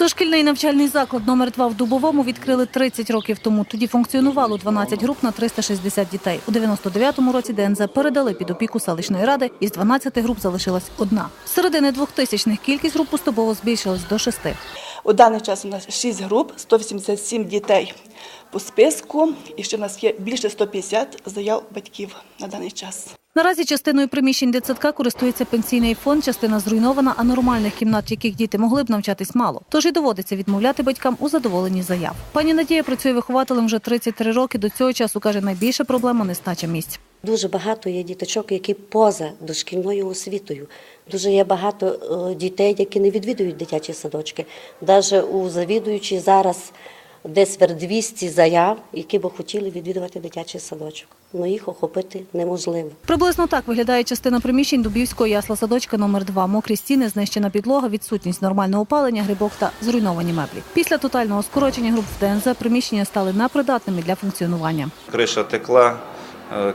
Дошкільний навчальний заклад номер 2 в Дубовому відкрили 30 років тому. Тоді функціонувало 12 груп на 360 дітей. У 99-му році ДНЗ передали під опіку селищної ради. Із 12 груп залишилась одна. З середини 2000-х кількість груп поступово збільшилась до шести. У даний час у нас 6 груп, 187 дітей по списку, і ще в нас є більше 150 заяв батьків на даний час. Наразі частиною приміщень дитсадка користується пенсійний фонд, частина зруйнована, а нормальних кімнат, в яких діти могли б навчатись мало. Тож і доводиться відмовляти батькам у задоволенні заяв. Пані Надія працює вихователем вже 33 роки. До цього часу каже, найбільша проблема нестача місць. Дуже багато є діточок, які поза дошкільною освітою. Дуже є багато е, дітей, які не відвідують дитячі садочки. Навіть у завідуючі зараз десь вер 200 заяв, які б хотіли відвідувати дитячий садочок. але їх охопити неможливо. Приблизно так виглядає частина приміщень Дубівського ясла садочка номер 2 Мокрі стіни, знищена підлога, відсутність нормального опалення, грибок та зруйновані меблі. Після тотального скорочення груп в ДНЗ приміщення стали непридатними для функціонування. Криша текла,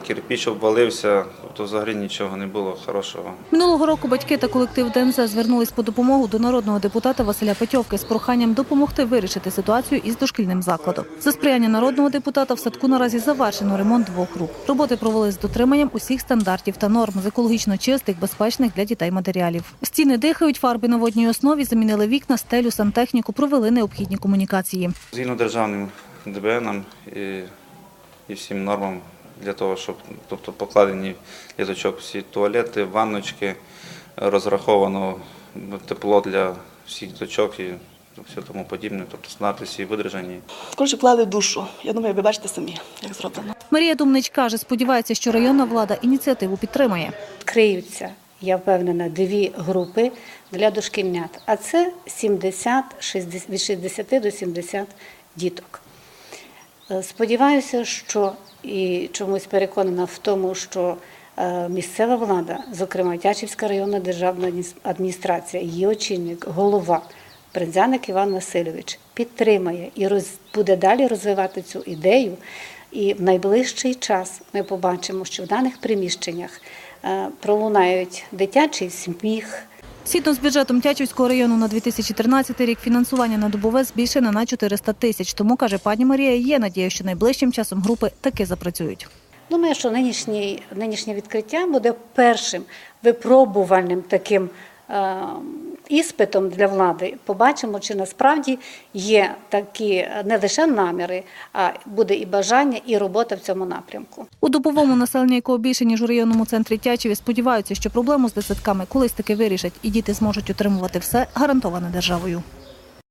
кирпіч обвалився, тобто взагалі нічого не було хорошого. Минулого року батьки та колектив ДНЗ звернулись по допомогу до народного депутата Василя Петьовки з проханням допомогти вирішити ситуацію із дошкільним закладом. За сприяння народного депутата в садку наразі завершено ремонт двох груп. Роботи провели з дотриманням усіх стандартів та норм з екологічно чистих, безпечних для дітей матеріалів. Стіни дихають, фарби на водній основі, замінили вікна, стелю, сантехніку, провели необхідні комунікації. Згідно державним ДБНам і, і всім нормам для того, щоб тобто покладені літочок всі туалети, ванночки, розраховано тепло для всіх діточок і все тому подібне, тобто всі видержані. Коротше, вклали душу. Я думаю, ви бачите самі, як зроблено. Марія Думнич каже, сподівається, що районна влада ініціативу підтримає. відкриються, я впевнена, дві групи для дошкільнят, а це 70, 60, від 60 до 70 діток. Е, Сподіваюся, що і чомусь переконана в тому, що е, місцева влада, зокрема Тячівська районна державна адміністрація, її очільник, голова Бринзяник Іван Васильович підтримає і роз, буде далі розвивати цю ідею. І в найближчий час ми побачимо, що в даних приміщеннях е, пролунають дитячий сміх, Згідно з бюджетом Тячівського району на 2013 рік фінансування на добове збільшене на 400 тисяч. Тому, каже пані Марія, є надія, що найближчим часом групи таки запрацюють. Думаю, що нинішнє нинішнє відкриття буде першим випробувальним таким іспитом для влади. Побачимо, чи насправді є такі е, не лише наміри, а буде і бажання, і робота в цьому напрямку. У добовому населення, якого більше, ніж у районному центрі Тячеві, сподіваються, що проблему з десятками колись таки вирішать і діти зможуть отримувати все гарантоване державою.